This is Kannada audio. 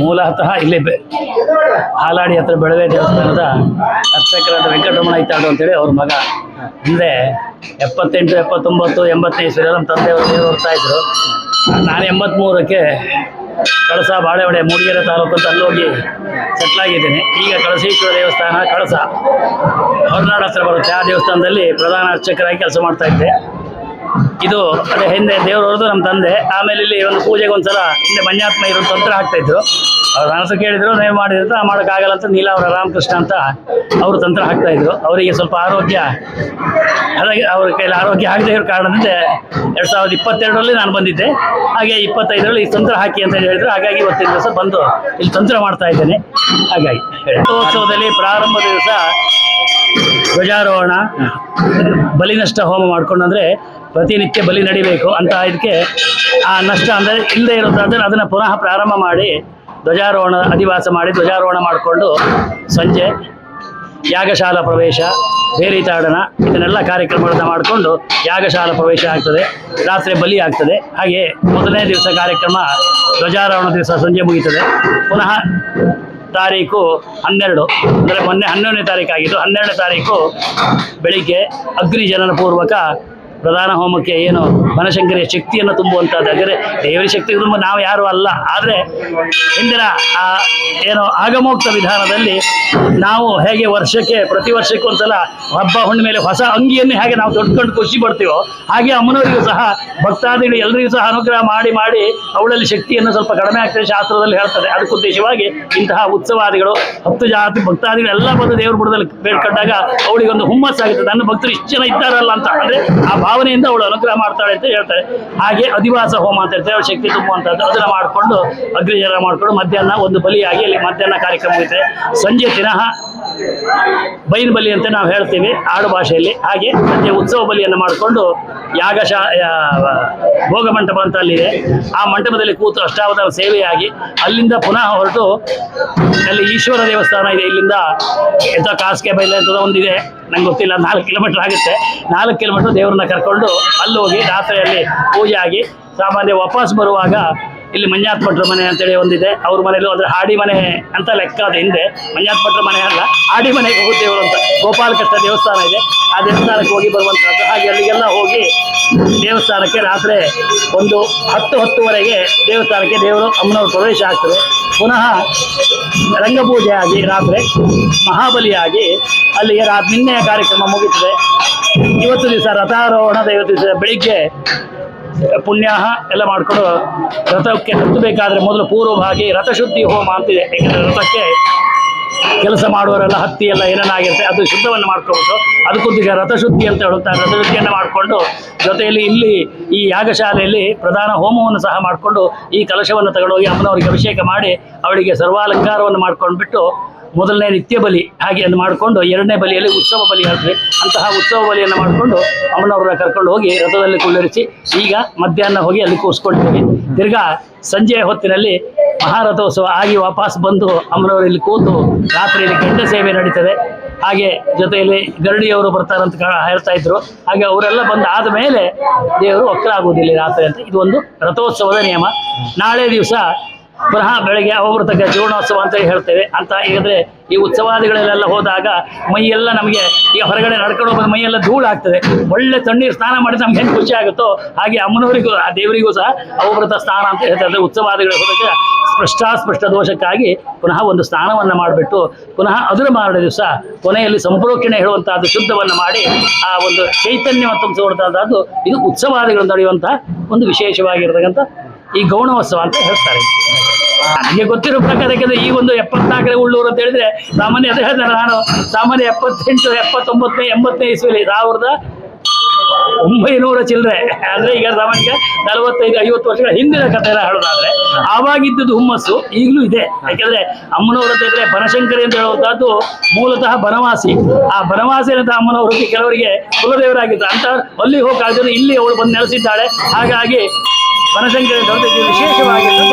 ಮೂಲತಃ ಇಲ್ಲಿ ಹಾಲಾಡಿ ಹತ್ರ ಬೆಳವೆ ದೇವಸ್ಥಾನದ ಅರ್ಚಕರಾದ ವೆಂಕಟರಮಣ ಐತಾಡು ಅಂತೇಳಿ ಅವ್ರ ಮಗ. ಹಿಂದೆ ಎಪ್ಪತ್ತೆಂಟು, ಎಪ್ಪತ್ತೊಂಬತ್ತು, ಎಂಬತ್ತನೇ ಇಸ್ವಿ ನಮ್ಮ ತಂದೆಯವರು ನೀರು ಹೋಗ್ತಾ ಇದ್ರು. ನಾನು ಎಂಬತ್ತ್ಮೂರಕ್ಕೆ ಕಳಸ ಬಾಳೆಹೊಳೆ, ಮೂಡಿಗೆರೆ ತಾಲೂಕು ಅಂತ ಅಲ್ಲೋಗಿ ಸೆಟ್ಲಾಗಿದ್ದೀನಿ ಈಗ ಕಳಸೇಶ್ವರ ದೇವಸ್ಥಾನ ಕಳಸ. ಹೊರನಾಡ ಹತ್ರ ಬರುತ್ತೆ. ಆ ದೇವಸ್ಥಾನದಲ್ಲಿ ಪ್ರಧಾನ ಅರ್ಚಕರಾಗಿ ಕೆಲಸ ಮಾಡ್ತಾ ಇದ್ದೆ. ಇದು ಅದೇ ಹಿಂದೆ ದೇವರು ಹೊರದು ನಮ್ಮ ತಂದೆ. ಆಮೇಲೆ ಇಲ್ಲಿ ಒಂದು ಪೂಜೆಗೆ ಒಂದ್ಸಲ ಹಿಂದೆ ಮಂಜಾತ್ಮ ಇರೋ ತಂತ್ರ ಆಗ್ತಾ ಇದ್ರು ಅವ್ರ ಅನಸು ಕೇಳಿದ್ರು, ನೀವು ಮಾಡಿದ್ರೆ ಮಾಡೋಕ್ಕಾಗಲ್ಲ ಅಂತ ನೀಲ ಅವರ ರಾಮಕೃಷ್ಣ ಅಂತ ಅವರು ತಂತ್ರ ಹಾಕ್ತಾ ಇದ್ರು. ಅವರಿಗೆ ಸ್ವಲ್ಪ ಆರೋಗ್ಯ, ಹಾಗಾಗಿ ಅವ್ರ ಕೈಲಿ ಆರೋಗ್ಯ ಆಗದೆ ಇರೋ ಕಾರಣದಿಂದ ಎರಡು ಸಾವಿರದ ಇಪ್ಪತ್ತೆರಡರಲ್ಲಿ ನಾನು ಬಂದಿದ್ದೆ. ಹಾಗೆ ಇಪ್ಪತ್ತೈದರಲ್ಲಿ ಈ ತಂತ್ರ ಹಾಕಿ ಅಂತ ಹೇಳಿದ್ರು. ಹಾಗಾಗಿ ಇವತ್ತಿನ ದಿವಸ ಬಂದು ಇಲ್ಲಿ ತಂತ್ರ ಮಾಡ್ತಾ ಇದ್ದೇನೆ. ಹಾಗಾಗಿ ರಥೋತ್ಸವದಲ್ಲಿ ಪ್ರಾರಂಭದ ದಿವಸ ಧ್ವಜಾರೋಹಣ ಬಲಿ ನಷ್ಟ ಹೋಮ ಮಾಡ್ಕೊಂಡು ಅಂದರೆ ಪ್ರತಿನಿತ್ಯ ಬಲಿ ನಡಿಬೇಕು ಅಂತ ಇದಕ್ಕೆ ಆ ನಷ್ಟ ಅಂದರೆ ಇಲ್ಲದೆ ಇರೋದಾದ್ರೆ ಅದನ್ನು ಪುನಃ ಪ್ರಾರಂಭ ಮಾಡಿ ಧ್ವಜಾರೋಹಣ ಅಧಿವಾಸ ಮಾಡಿ ಧ್ವಜಾರೋಹಣ ಮಾಡಿಕೊಂಡು ಸಂಜೆ ಯಾಗಶಾಲಾ ಪ್ರವೇಶ, ಬೇರಿ ತಾಡನ ಇದನ್ನೆಲ್ಲ ಕಾರ್ಯಕ್ರಮಗಳನ್ನು ಮಾಡಿಕೊಂಡು ಯಾಗಶಾಲಾ ಪ್ರವೇಶ ಆಗ್ತದೆ, ರಾತ್ರಿ ಬಲಿ ಆಗ್ತದೆ. ಹಾಗೆ ಮೊದಲನೇ ದಿವಸ ಕಾರ್ಯಕ್ರಮ ಧ್ವಜಾರೋಹಣ ದಿವಸ ಸಂಜೆ ಮುಗೀತದೆ. ಪುನಃ ತಾರೀಕು ಹನ್ನೆರಡು. ಅಂದರೆ ಮೊನ್ನೆ ಹನ್ನೊಂದನೇ ತಾರೀಕು ಆಗಿದ್ದು ಹನ್ನೆರಡನೇ ತಾರೀಕು ಬೆಳಿಗ್ಗೆ ಅಗ್ನಿ ಜನನ ಪೂರ್ವಕ ಪ್ರಧಾನ ಹೋಮಕ್ಕೆ ಏನು ಬನಶಂಕರಿಯ ಶಕ್ತಿಯನ್ನು ತುಂಬುವಂಥದ್ದು. ಅಂದರೆ ದೇವರ ಶಕ್ತಿ ತುಂಬ ನಾವು ಯಾರು ಅಲ್ಲ. ಆದರೆ ಇಂದಿನ ಏನು ಆಗಮೋಕ್ತ ವಿಧಾನದಲ್ಲಿ ನಾವು ಹೇಗೆ ವರ್ಷಕ್ಕೆ, ಪ್ರತಿ ವರ್ಷಕ್ಕೆ ಒಂದ್ಸಲ ಹಬ್ಬ ಮೇಲೆ ಹೊಸ ಅಂಗಿಯನ್ನು ಹೇಗೆ ನಾವು ತೊಡ್ಕೊಂಡು ಖುಷಿ ಪಡ್ತೀವೋ ಹಾಗೆ ಅಮ್ಮನವರಿಗೂ ಸಹ, ಭಕ್ತಾದಿಗಳು ಎಲ್ಲರಿಗೂ ಸಹ ಅನುಗ್ರಹ ಮಾಡಿ ಮಾಡಿ ಅವಳಲ್ಲಿ ಶಕ್ತಿಯನ್ನು ಸ್ವಲ್ಪ ಕಡಿಮೆ ಆಗ್ತದೆ ಶಾಸ್ತ್ರದಲ್ಲಿ ಹೇಳ್ತದೆ ಅದಕ್ಕೆ ಉದ್ದೇಶವಾಗಿ ಇಂತಹ ಉತ್ಸವಾದಿಗಳು, ಹತ್ತು ಜಾತಿ ಭಕ್ತಾದಿಗಳು ಎಲ್ಲ ಬಂದು ದೇವ್ರ ಬುಡದಲ್ಲಿ ಬೇಡ್ಕೊಂಡಾಗ ಅವಳಿಗೆ ಒಂದು ಹುಮ್ಮಸ್ಸಾಗುತ್ತೆ. ನನ್ನ ಭಕ್ತರು ಇಷ್ಟು ಜನ ಇದ್ದಾರಲ್ಲ ಅಂತ. ಅಂದರೆ ಆ ಭಾವನೆಯಿಂದ ಅವಳು ಅನುಗ್ರಹ ಮಾಡ್ತಾಳೆ ಅಂತ ಹೇಳ್ತಾರೆ. ಹಾಗೆ ಅಧಿವಾಸ ಹೋಮ ಅಂತ ಹೇಳ್ತಾರೆ. ಶಕ್ತಿ ತುಂಬುವಂಥದ್ದು. ಅದನ್ನು ಮಾಡಿಕೊಂಡು ಅಗ್ನಿಜರ ಮಾಡಿಕೊಂಡು ಮಧ್ಯಾಹ್ನ ಒಂದು ಬಲಿಯಾಗಿ ಅಲ್ಲಿ ಮಧ್ಯಾಹ್ನ ಕಾರ್ಯಕ್ರಮ ಇದೆ ಸಂಜೆ ದಿನಃ ಬೈನ್ ಬಲಿ ಅಂತ ನಾವು ಹೇಳ್ತೀವಿ ಆಡು ಭಾಷೆಯಲ್ಲಿ. ಹಾಗೆ ಮತ್ತೆ ಉತ್ಸವ ಬಲಿಯನ್ನು ಮಾಡಿಕೊಂಡು ಯಾಗಶಾ ಭೋಗ ಮಂಟಪ ಅಂತ ಅಲ್ಲಿದೆ ಆ ಮಂಟಪದಲ್ಲಿ ಕೂತು ಅಷ್ಟಾವತಾರ ಸೇವೆಯಾಗಿ ಅಲ್ಲಿಂದ ಪುನಃ ಹೊರಟು ಅಲ್ಲಿ ಈಶ್ವರ ದೇವಸ್ಥಾನ ಇದೆ. ಇಲ್ಲಿಂದ ಎಂಥ ಕಾಸ್ಕೆ ಬೈಲೆ ಅಂತ ಒಂದಿದೆ ನಂಗೆ ಗೊತ್ತಿಲ್ಲ, ನಾಲ್ಕು ಕಿಲೋಮೀಟರ್ ಆಗುತ್ತೆ. ನಾಲ್ಕು ಕಿಲೋಮೀಟರ್ ದೇವರನ್ನ ಕರ್ಕೊಂಡು ಅಲ್ಲಿ ಹೋಗಿ ರಾತ್ರಿಯಲ್ಲಿ ಪೂಜೆ ಆಗಿ ಸಾಮಾನ್ಯ ವಾಪಸ್ ಬರುವಾಗ ಇಲ್ಲಿ ಮಂಜಾತ್ ಭಟ್ರ ಮನೆ ಅಂತೇಳಿ ಒಂದಿದೆ. ಅವ್ರ ಮನೇಲಿ ಅಂದ್ರೆ ಹಾಡಿ ಮನೆ ಅಂತ ಲೆಕ್ಕ ಅದು ಹಿಂದೆ. ಮಂಜಾತ್ ಭಟ್ರ ಮನೆ ಅಲ್ಲ, ಹಾಡಿ ಮನೆಗೆ ಹೋಗುತ್ತೇವರು ಅಂತ. ಗೋಪಾಲಕೃಷ್ಣ ದೇವಸ್ಥಾನ ಇದೆ. ಆ ದೇವಸ್ಥಾನಕ್ಕೆ ಹೋಗಿ ಬರುವಂಥದ್ದು ಹಾಗೆ ಅಲ್ಲಿಗೆಲ್ಲ ಹೋಗಿ ದೇವಸ್ಥಾನಕ್ಕೆ ರಾತ್ರಿ ಒಂದು ಹತ್ತು ಹತ್ತುವರೆಗೆ ದೇವಸ್ಥಾನಕ್ಕೆ ದೇವರು ಅಮ್ಮನವ್ರ ಪ್ರವೇಶ ಆಗ್ತದೆ. ಪುನಃ ರಂಗಪೂಜೆ ಆಗಿ ರಾತ್ರಿ ಮಹಾಬಲಿಯಾಗಿ ಅಲ್ಲಿಗೆ ರಾತ್ರಿ ನಿನ್ನೆಯ ಕಾರ್ಯಕ್ರಮ ಮುಗೀತದೆ. ಇವತ್ತು ದಿವಸ ರಥಾರೋಹಣದ ಇವತ್ತು ದಿವಸ ಬೆಳಿಗ್ಗೆ ಪುಣ್ಯಾಹ ಎಲ್ಲ ಮಾಡಿಕೊಂಡು ರಥಕ್ಕೆ ಹತ್ತಬೇಕಾದ್ರೆ ಮೊದಲು ಪೂರ್ವಭಾಗಿ ರಥಶುದ್ಧಿ ಹೋಮ ಅಂತಿದೆ. ಯಾಕಂದರೆ ರಥಕ್ಕೆ ಕೆಲಸ ಮಾಡುವವರೆಲ್ಲ ಹತ್ತಿ ಎಲ್ಲ ಏನೇನಾಗಿರುತ್ತೆ ಅದು ಶುದ್ಧವನ್ನು ಮಾಡ್ಕೋಬೇಕು ಅದಕ್ಕುದ್ದೇಶ ರಥಶುದ್ಧಿ ಅಂತ ಹೇಳುತ್ತಾರೆ ರಥಶುದ್ಧಿಯನ್ನು ಮಾಡಿಕೊಂಡು ಜೊತೆಯಲ್ಲಿ ಇಲ್ಲಿ ಈ ಯಾಗಶಾಲೆಯಲ್ಲಿ ಪ್ರಧಾನ ಹೋಮವನ್ನು ಸಹ ಮಾಡಿಕೊಂಡು ಈ ಕಲಶವನ್ನು ತಗೊಂಡೋಗಿ ಅಮ್ಮನವರಿಗೆ ಅಭಿಷೇಕ ಮಾಡಿ ಅವಳಿಗೆ ಸರ್ವಾಲಂಕಾರವನ್ನು ಮಾಡ್ಕೊಂಡು ಬಿಟ್ಟು ಮೊದಲನೇ ನಿತ್ಯ ಬಲಿ ಹಾಗೆ ಅದು ಮಾಡಿಕೊಂಡು ಎರಡನೇ ಬಲಿಯಲ್ಲಿ ಉತ್ಸವ ಬಲಿ ಹೇಳ್ತೀವಿ ಅಂತಹ ಉತ್ಸವ ಬಲಿಯನ್ನು ಮಾಡಿಕೊಂಡು ಅಮ್ಮನವ್ರನ್ನ ಕರ್ಕೊಂಡು ಹೋಗಿ ರಥದಲ್ಲಿ ಕುಳ್ಳಿರಿಸಿ ಈಗ ಮಧ್ಯಾಹ್ನ ಹೋಗಿ ಅಲ್ಲಿ ಕೂರಿಸ್ಕೊಳ್ತೀವಿ ತಿರ್ಗಾ ಸಂಜೆಯ ಹೊತ್ತಿನಲ್ಲಿ ಮಹಾರಥೋತ್ಸವ ಆಗಿ ವಾಪಸ್ ಬಂದು ಅಮ್ಮನವರು ಇಲ್ಲಿ ಕೂತು ರಾತ್ರಿಯಲ್ಲಿ ಗಂಡ ಸೇವೆ ನಡೀತದೆ. ಹಾಗೆ ಜೊತೆಯಲ್ಲಿ ಗರಡಿಯವರು ಬರ್ತಾರಂತ ಹೇಳ್ತಾ ಇದ್ರು. ಹಾಗೆ ಅವರೆಲ್ಲ ಬಂದು ಆದ ಮೇಲೆ ದೇವರು ಒಕ್ಕಲಾಗುವುದಿಲ್ಲ ರಾತ್ರಿ ಅಂತ. ಇದು ಒಂದು ರಥೋತ್ಸವದ ನಿಯಮ. ನಾಳೆ ದಿವಸ ಪುನಃ ಬೆಳಗ್ಗೆ ಅವಭೃತಕ್ಕೆ ಜೀವನೋತ್ಸವ ಅಂತ ಹೇಳ್ತೇವೆ. ಅಂತ ಹೇಳಿದ್ರೆ ಈ ಉತ್ಸವಾದಿಗಳಲ್ಲೆಲ್ಲ ಹೋದಾಗ ಮೈಯೆಲ್ಲ ನಮಗೆ ಈ ಹೊರಗಡೆ ನಡ್ಕೊಂಡು ಹೋಗೋದು ಮೈಯೆಲ್ಲ ಧೂಳು ಆಗ್ತದೆ ಒಳ್ಳೆ ತಣ್ಣೀರು ಸ್ನಾನ ಮಾಡಿ ನಮ್ಗೆ ಹೆಂಗೆ ಖುಷಿ ಆಗುತ್ತೋ ಹಾಗೆ ಅಮ್ಮನವರಿಗೂ, ಆ ದೇವರಿಗೂ ಸಹ ಅವಭೃತ ಸ್ನಾನ ಅಂತ ಹೇಳ್ತಾರೆ ಉತ್ಸವಾದಿಗಳ ಹೋದಾಗ ಸ್ಪಷ್ಟಾಸ್ಪಷ್ಟ ದೋಷಕ್ಕಾಗಿ ಪುನಃ ಒಂದು ಸ್ನಾನವನ್ನು ಮಾಡಿಬಿಟ್ಟು, ಪುನಃ ಅದರ ಮಾರನೇ ದಿವಸ ಕೊನೆಯಲ್ಲಿ ಸಂಪ್ರೋಕ್ಷಣೆ ಹೇಳುವಂತಹದ್ದು ಶುದ್ಧವನ್ನು ಮಾಡಿ, ಆ ಒಂದು ಚೈತನ್ಯವನ್ನು ತುಂಬಿಸುವಂತಹದ್ದು ಇದು ಉತ್ಸವಾದಿಗಳು ನಡೆಯುವಂತಹ ಒಂದು ವಿಶೇಷವಾಗಿರ್ತಕ್ಕಂಥ ಈ ಗೌಣೋತ್ಸವ ಅಂತ ಹೇಳ್ತಾರೆ. ನನಗೆ ಗೊತ್ತಿರೋ ಪ್ರಕಾರ ಯಾಕಂದ್ರೆ ಈ ಒಂದು ಎಪ್ಪತ್ನಾಲ್ಕನೇ ಉಳ್ಳೂರು ಅಂತ ಹೇಳಿದ್ರೆ ಸಾಮಾನ್ಯ ಅದೇ ಹೇಳ್ತಾರೆ ನಾನು. ಸಾಮಾನ್ಯ ಎಪ್ಪತ್ತೆಂಟು, ಎಪ್ಪತ್ತೊಂಬತ್ತನೇ, ಎಂಬತ್ತನೇ ಇಸ್ವಿಲಿ ಸಾವಿರದ ಒಂಬೈನೂರ ಚಿಲ್ಲರೆ ಅಂದ್ರೆ ಈಗ ಸಾಮಾನ್ಯ ನಲವತ್ತೈದು, ಐವತ್ತು ವರ್ಷಗಳ ಹಿಂದಿನ ಕಥೆ ಎಲ್ಲ ಹೇಳೋದಾದ್ರೆ, ಆವಾಗಿದ್ದದ್ದು ಹುಮ್ಮಸ್ಸು, ಈಗಲೂ ಇದೆ. ಯಾಕೆಂದ್ರೆ ಅಮ್ಮನವರು ಹೇಳಿದ್ರೆ ಬನಶಂಕರಿ ಅಂತ ಹೇಳುವಂತಹದ್ದು ಮೂಲತಃ ಬನವಾಸಿ. ಆ ಬನವಾಸಿ ಅಂತ ಅಮ್ಮನವರು ಕೆಲವರಿಗೆ ಕುಲದೇವರಾಗಿದ್ದ ಅಂತ ಅಲ್ಲಿ ಹೋಗಿ ಇಲ್ಲಿ ಅವಳು ಬಂದು ನೆಲೆಸಿದ್ದಾಳೆ. ಹಾಗಾಗಿ ಬನಶಂಕರಿ ಅಂತ ವಿಶೇಷವಾಗಿ ಇದು